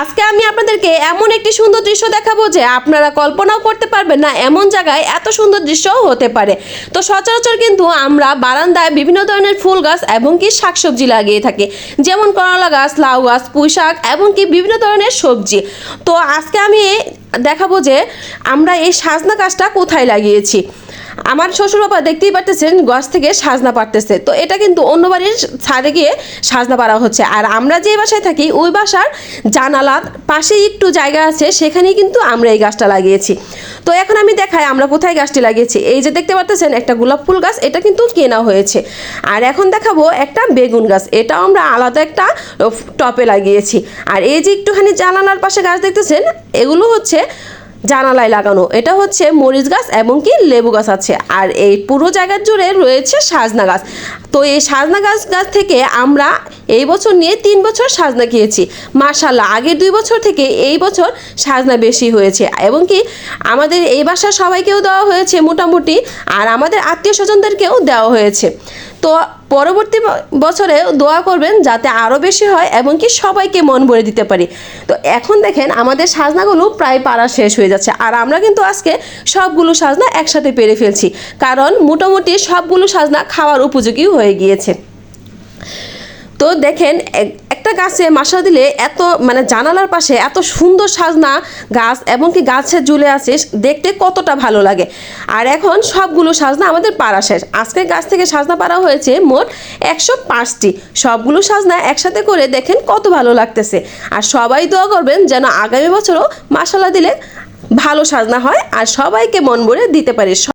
আজকে আমি আপনাদেরকে এমন একটি সুন্দর দৃশ্য দেখাবো যে আপনারা কল্পনাও করতে পারবেন না এমন জায়গায় এত সুন্দর দৃশ্য হতে পারে। তো সচরাচর কিন্তু আমরা বারান্দায় বিভিন্ন ধরনের ফুল গাছ এবং কি শাকসবজি লাগিয়ে থাকি। যেমন করলা গাছ, লাউ গাছ পুঁই শাক এবং কি বিভিন্ন ধরনের সবজি। তো আজকে আমি দেখাবো যে আমরা এই সাজনা গাছটা কোথায় লাগিয়েছি। আমার শ্বশুর বাবা দেখতেই পারতেছেন গাছ থেকে সাজনা পারতেছে তো এটা কিন্তু অন্য বাড়ির ছাদে গিয়ে সাজনা পাড়া হচ্ছে। আর আমরা যে বাসায় থাকি, ওই বাসার জানালার পাশে একটু জায়গা আছে, সেখানেই কিন্তু আমরা এই গাছটা লাগিয়েছি। তো এখন আমি দেখাই আমরা কোথায় গাছটি লাগিয়েছি। এই যে দেখতে পারতেছেন একটা গোলাপ ফুল গাছ, এটা কিন্তু কেনা হয়েছে। আর এখন দেখাবো একটা বেগুন গাছ, এটাও আমরা আলাদা একটা টপে লাগিয়েছি। আর এই যে একটুখানি জানালার পাশে গাছ দেখতেছেন, এগুলো হচ্ছে জানালায় লাগানো। এটা হচ্ছে মরিচ গাছ এবং কি লেবু গাছ আছে। আর এই পুরো জায়গার জুড়ে রয়েছে সাজনা গাছ। তো এই সাজনা গাছ গাছ থেকে আমরা এই বছর নিয়ে তিন বছর সাজনা খেয়েছি। মার্শাল্লাহ আগের দুই বছর থেকে এই বছর সাজনা বেশি হয়েছে। এবং কি আমাদের এই বাসার সবাইকেও দেওয়া হয়েছে মোটামুটি, আর আমাদের আত্মীয় স্বজনদেরকেও দেওয়া হয়েছে। তো পরবর্তী বছরে দোয়া করবেন যাতে আরও বেশি হয় এবং কি সবাইকে মন ভরে দিতে পারি। তো এখন দেখেন আমাদের সাজনাগুলো প্রায় পাড়া শেষ হয়ে যাচ্ছে। আর আমরা কিন্তু আজকে সবগুলো সাজনা একসাথে পেরে ফেলছি। কারণ মোটামুটি সবগুলো সাজনা খাওয়ার উপযোগী হয়ে গিয়েছে। তো দেখেন, এক- একটা গাছে মাসা দিলে এত মানে জানালার পাশে এত সুন্দর সাজনা গাছ এবং কি গাছে ঝুলে আছে দেখতে কতটা ভালো লাগে। আর এখন সবগুলো সাজনা আমাদের পাড়া শেষ। আজকে গাছ থেকে সাজনা পাড়া হয়েছে মোট একশো পাঁচটি। সবগুলো সাজনা একসাথে করে দেখেন কত ভালো লাগতেছে। আর সবাই দোয়া করবেন যেন আগামী বছরও মাসালা দিলে ভালো সাজনা হয় আর সবাইকে মন ভরে দিতে পারে।